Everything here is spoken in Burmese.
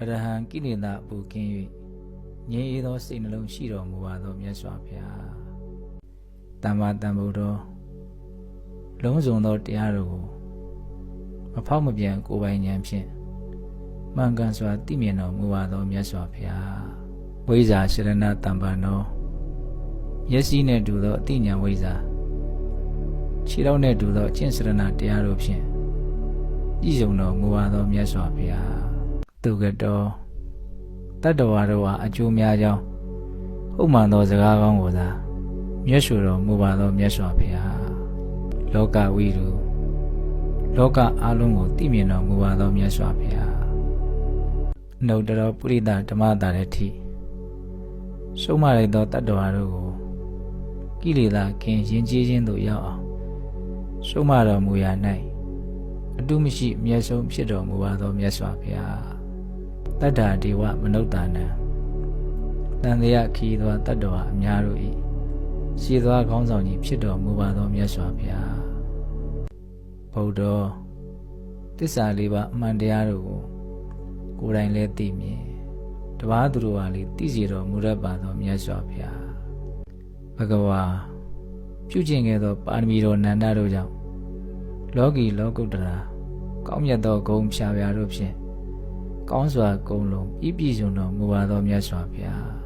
အရဟံကိလေသာပူကင်း၍ငြိမ်းအေးသောစိတ်နှလုံးရှိတော်မူပါသောမြတ်စွာဘုရားတမ္မာတန်ဖိုးတော်လုံးစုံသောတရားတို့ကိုမဖောက်မပြန်ကိုယ်ပိုင်ဉာဏ်ဖြင့်မှန်ကန်စွာသိမြင်တော်မူပါသောမြတ်စွာဘုရားဝိဇ္ဇာရှရဏတမ္ပန်တော်မျက်စိနှင့်တူသောအသိဉာဏ်ဝိဇ္ဇာခြေထောက်နှင့်တူသောအကျင့်စရဏတရားတို့ဖြင့်ပြည့်စုံတော်မူပါသောမြတ်စွာဘုရား သူကတော်တတ္တဝါတို့ဟာအကျိုးများကြောင်းဟုတ်မှန်သောစကားကောင်းကိုသာမြတ်စွာတော်မူပါသောမြတ်စွာဘုရားလောကဝိရုလောကအလုံးကိုသိမြင်တော်မူပါသောမြတ်စွာဘုရားနှုတ်တော်ပုရိသဓမ္မတာရတိရှုံးမလိုက်သောတတ္တဝါတို့ကိုကိလေသာခင်ရင်ကျေးခြင်းသို့ရောက်အောင်ရှုံးမတော်မူရာ၌အတုမရှိအမျက်ဆုံးဖြစ်တော်မူပါသောမြတ်စွာဘုရား တတ္တာဒေဝမနုဿာနံတန်တရားခီးသောတတ္တဝါအများတို့၏ရှည်သောခေါင်းဆောင်ကြီးဖြစ်တော်မူပါသောမြတ်စွာဘုရားဗုဒ္ဓတစ္ဆာလေးပါအမှန်တရားတို့ကိုကိုယ်တိုင်လည်းသိမြင်တပါးသူတို့ဟာလေသိစီတော်မူရပါသောမြတ်စွာဘုရားဘဂဝါပြုကျင့်ခဲ့သောပါရမီတော်နန္ဒတို့ကြောင့်လောကီလောကုတ္တရာကောင်းမြတ်သောဂုဏ်ဖြာဖြာတို့ဖြင့် ကောင်းစွာဂုဏ်လုံးပြည့်ပြည့်စုံတော်မူပါသောမြတ်စွာဘုရား